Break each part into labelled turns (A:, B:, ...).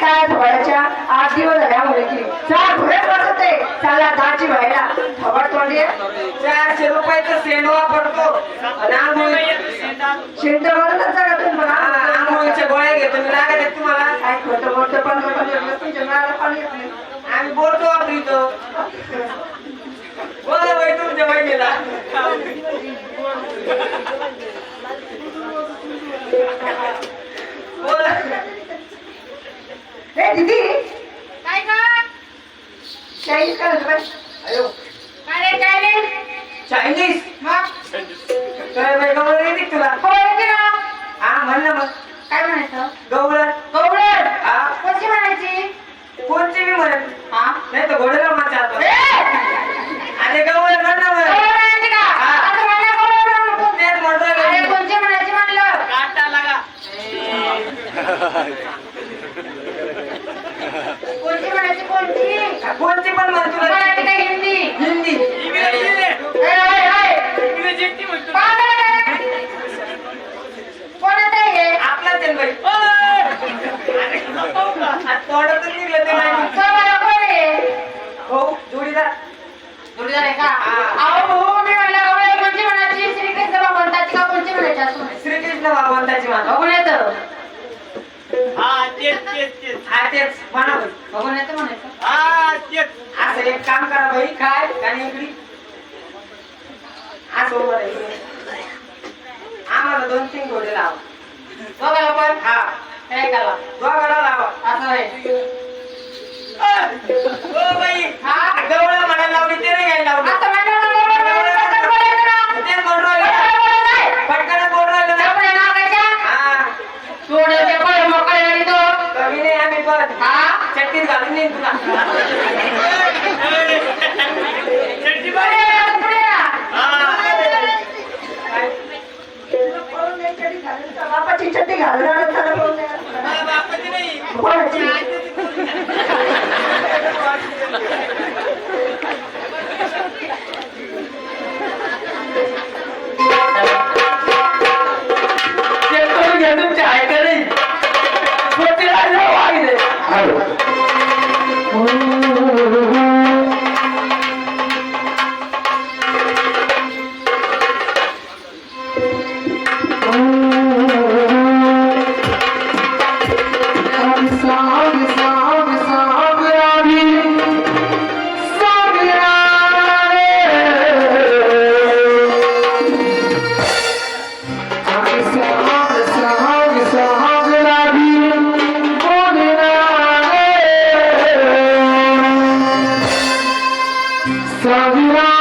A: काय थोड्याच्या आठ दिवस झाल्या मुलीची चार घुरे बसत आहे. त्याला दाची व्हायला. थोड तोंडी
B: चारशे रुपयाचं सेंडवा पडतो आणि आंघोळी
A: म्हणूनच जगा
B: हा,
A: तुम्हाला
B: आंघोळीच्या गोळ्या घेतो मी लागत आहेत तुम्हाला.
A: काय खोटं बोलतं पण तुमच्या नळाला पाणी येत नाही.
B: आम्ही बोलतो वापरितो बोला बाई तुमच्या बहिणीला. बोला.
A: हे दीदी
C: काय
A: बस
B: अयो
C: काय रे काय रे?
B: चायनीज काय बाई गवळण येते का तुला?
C: हो येते ना
B: हा म्हण ना मग.
C: काय म्हणायचं?
B: गवळण
C: गवळण
B: हा.
C: कशी म्हणायची
B: कोणची मी म्हणेन
C: हा
B: नाही तर घोडेला माचा
C: ए!
B: अरे गवळण म्हण ना
C: गवळण
B: मग
C: म्हणायची का
B: हा.
C: आता म्हणा गवळण म्हणतो.
B: तेच म्हणतोय
C: अरे
B: मी.
C: कोणची म्हणायची म्हणलं
B: काटा लागा
C: कोणची म्हणायची कोणची
B: कोणची पण म्हण तुला
C: मराठी का हिंदी
B: हिंदी
C: ए, ए, ए! पागल आहे का? कोणाचं आहे हे?
B: आपलाच आहे बाई तोंडातून निघलं ते नाही
C: समोर कोण आहे?
B: हो जोडीदार
C: जोडीदार आहे का
B: हा.
C: अहो हो मी म्हणलं गवळण कोणची म्हणायची श्रीकृष्ण भगवंताची का कोणची म्हणायची असं म्हणायचं.
B: श्रीकृष्ण भगवंताची मान
C: बघून येतं
B: हा तेच म्हणा बाई.
C: बघून येतं म्हणायचं
B: असं एक काम करा बाई काय आणि इकडे असं उभं आम्हाला दोन तीन घोडे लावा
C: बघायला पण
B: हा.
C: काय
B: दोघाला लावा
C: असं आहे
B: गवळा म्हणायला लावली ते नाही घ्यायला लावली
C: आता पटकन
B: बोल राहिलं
C: पटकन बोलत नाही.
B: पटकन बोल राहिलं ना
C: आपण आहे ना आकाशा? सोन्याचे पाय मोकळे आणि तो.
B: कमी नाही आम्ही पण? चट्टीत घालून देईन तुला?
A: बापाची नाही आणलं. कोणाची?
B: Savira.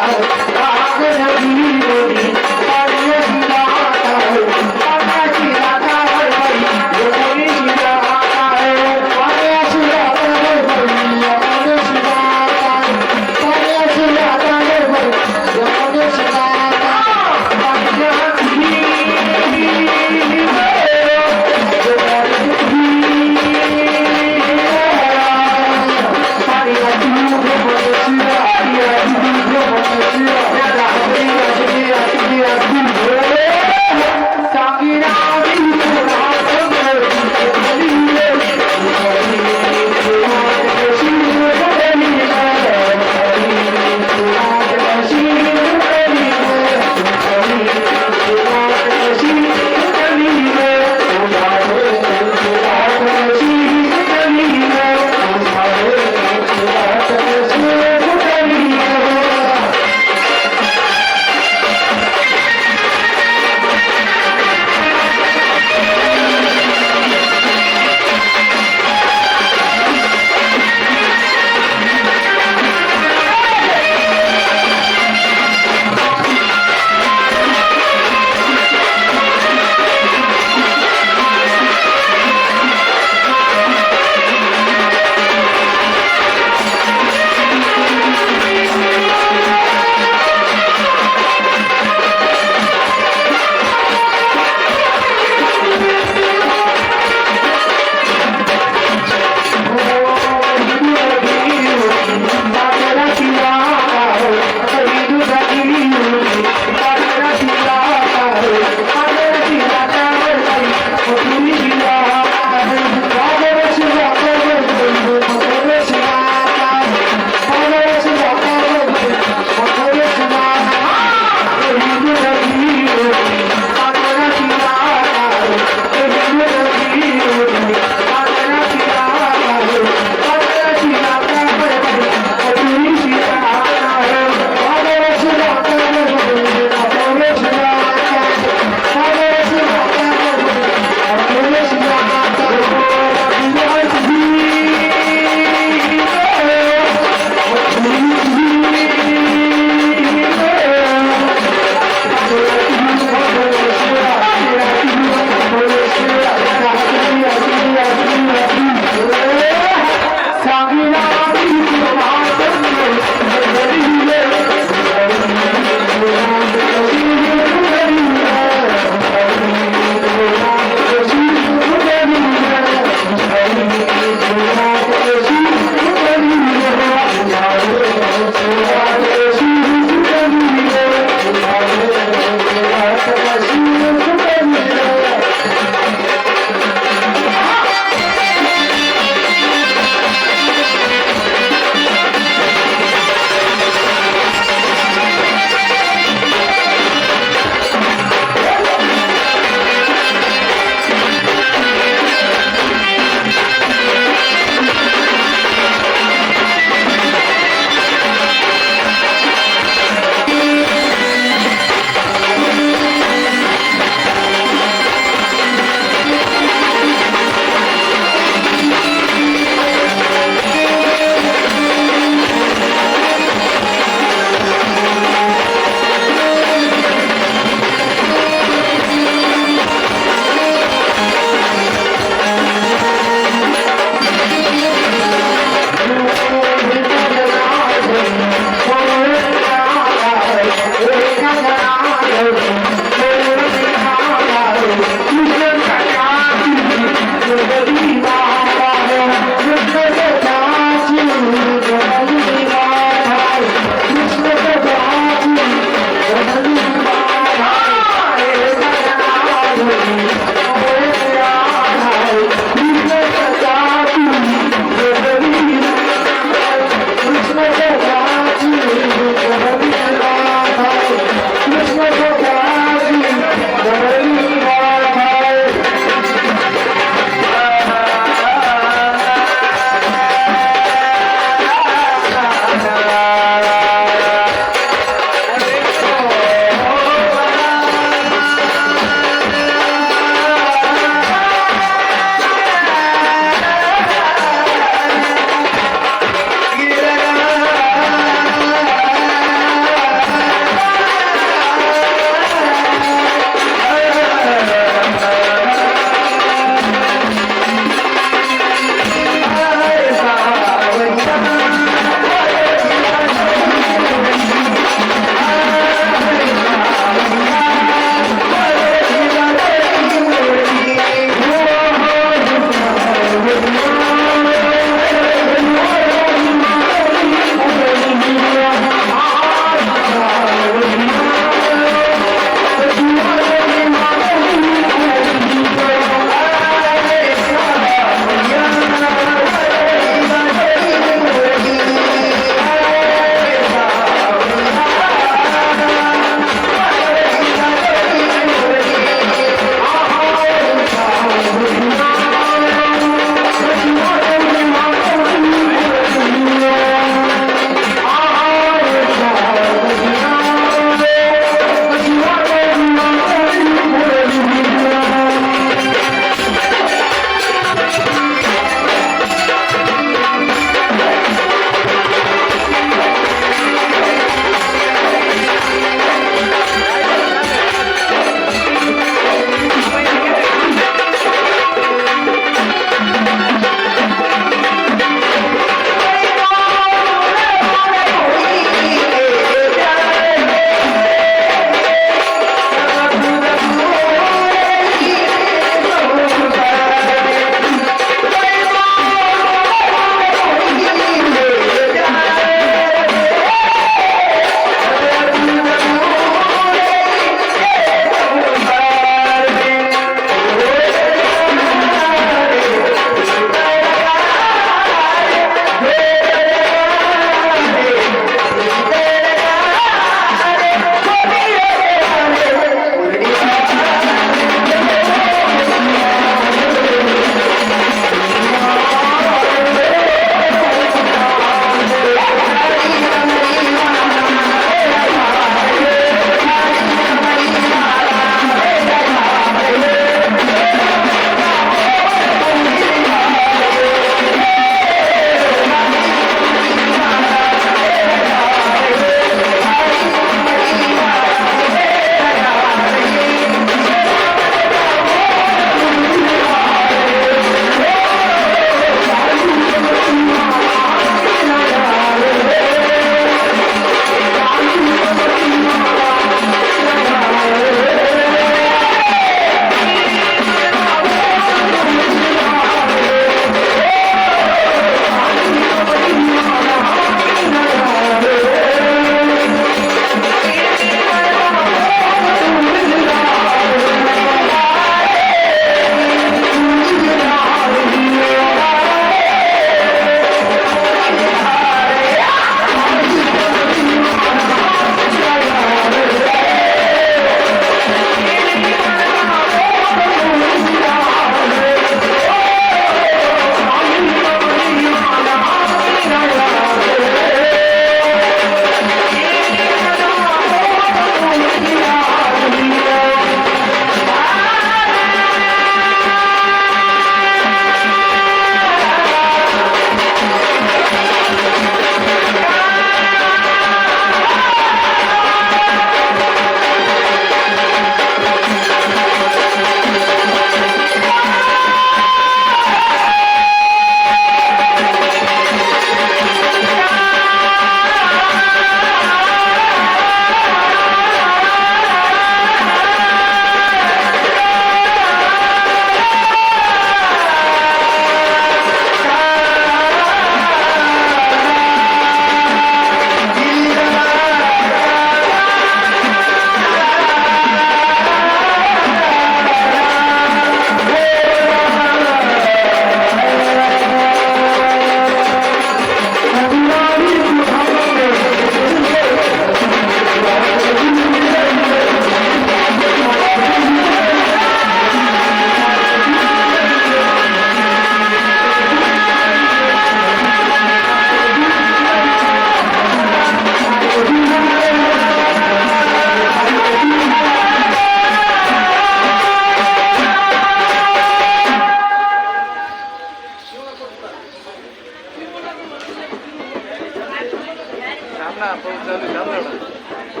B: थांब ना
D: पाऊस
B: चालू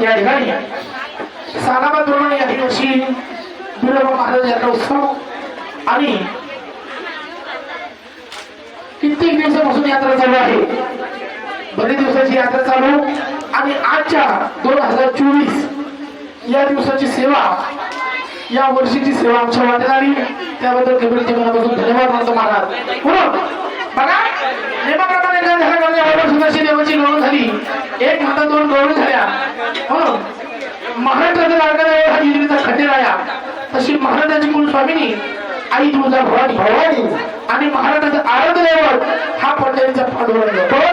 B: या ठिकाणी सानाबा धोरण या दिवशी बिरोबा महाराज याचा उत्सव आणि कित्येक दिवसापासून यात्रा चालू आहे. बरेच दिवसाची यात्रा चालू आणि आजच्या दोन हजार चोवीस या दिवसाची सेवा या वर्षीची सेवा आमच्या वाटेत आली. त्याबद्दल कबीरजी मनापासून धन्यवाद मानतो महाराज. म्हणून बघा नियमाप्रमाणे काय झालं म्हणजे यावर सुद्धा देवाची गवळ झाली एक माता दोन गौरव झाल्या. हो? म्हणून महाराष्ट्राचा लाडका देव हा जिल्ह्याचा खंडेराया तशी महाराजाची कुल स्वामिनी आई तुझा भवानी भवानी. आणि महाराष्ट्राचा आराध्य दैवत हा पंढरीचा पांडुरंग. पण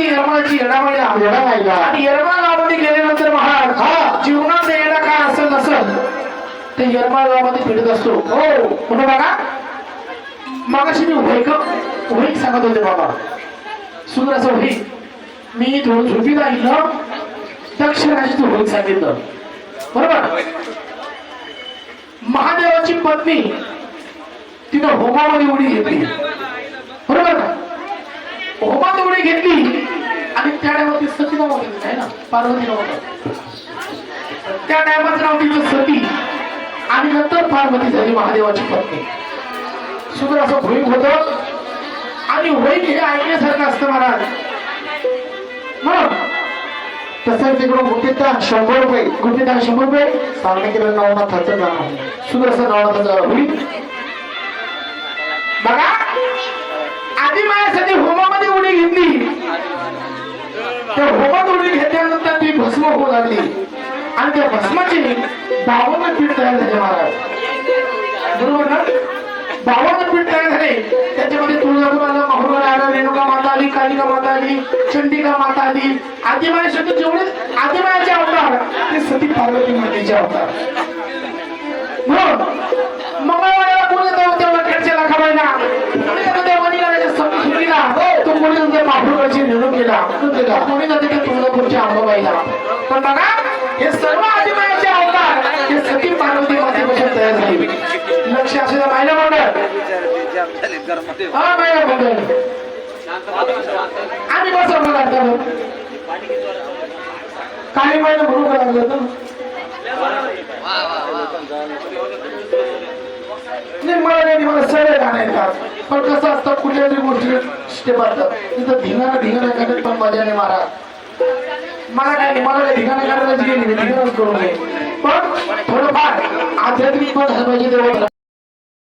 B: झाली जावं कधी येरमाळाची येडामाळीला
D: येडामाळीला.
B: आणि येरमाळ गावामध्ये गेल्यानंतर महाराज हा जीवनात येणं काय असेल नसेल ते येरमाळ गावामध्ये फिरत असतो हो म्हणून बघा मागाशी मी उभे व्हाईक सांगत होते बाबा सुंदर असं व्हाईक मी थोडं झोपी राहिलं दक्ष राशीचं व्हाईक सांगितलं बरोबर महादेवाची पत्नी तिनं होमामध्ये उडी घेतली बरोबर ना होमात घेतली. आणि त्या टायमात ती सती नाव आहे ना? पार्वती नाव त्या टायमाचं नाव तिचं सती आणि नंतर पार्वती झाली महादेवाची पत्नी. सुंदर असं होईक होत. आणि होईक हे ऐकण्यासारखं असतं महाराज. मग
D: तसंच तिकडून गुपिता शंभर रुपये
B: गुपिता शंभर रुपये
D: सामने केलं नवनाथाचं नाव
B: सुंदर असं नवनाथाचं होईल. बघा. आधी माझ्यासाठी होमामध्ये उडी घेतली. त्या होमात उडी घेतल्यानंतर ती भस्म होऊ लागली. आणि त्या भस्माची बावन्न पीठ तयार झाले महाराज. बरोबर ना? बावन्न पीठ तयार झाले. त्याच्यामध्ये तुळजापूर आलं माहुरगड आलं रेणुका माता आली कालिका माता आली चंडिका माता आली. आदिमायासाठी जेवढे आदिमायाचे अवतार ते सती पार्वती मातेचे अवतार. म्हणून मग कोणी येतो तेव्हा खेळच्या लाखाबाईला कोणी येतो त्या वनिला सुटीला तो कोणी जातो माहुरगडची निवडणुकीला कोणी जाते त्या तुळजापूरच्या अंबाबाईला पण बघा हे सर्व आदिमायाचे अवतार हे सती पार्वती मातेपासून तयार झाले. लक्ष असू द्या महिला मंडळ. हा महिला मंडळ. आम्ही बसवलं लागतं काही महिला म्हणून लागलं तर नाही मला सगळे मला येतात पण कसं असतं कुठल्या तरी गोष्टी स्टेप पाडतात तिथं धिंगाणा धिंगाणा करत पण मजा नाही मारा. मला काय मला काय धिंगाणा करायची गेली धिंगाणच करू नये पण थोडंफार आध्यात्मिक पण झालं पाहिजे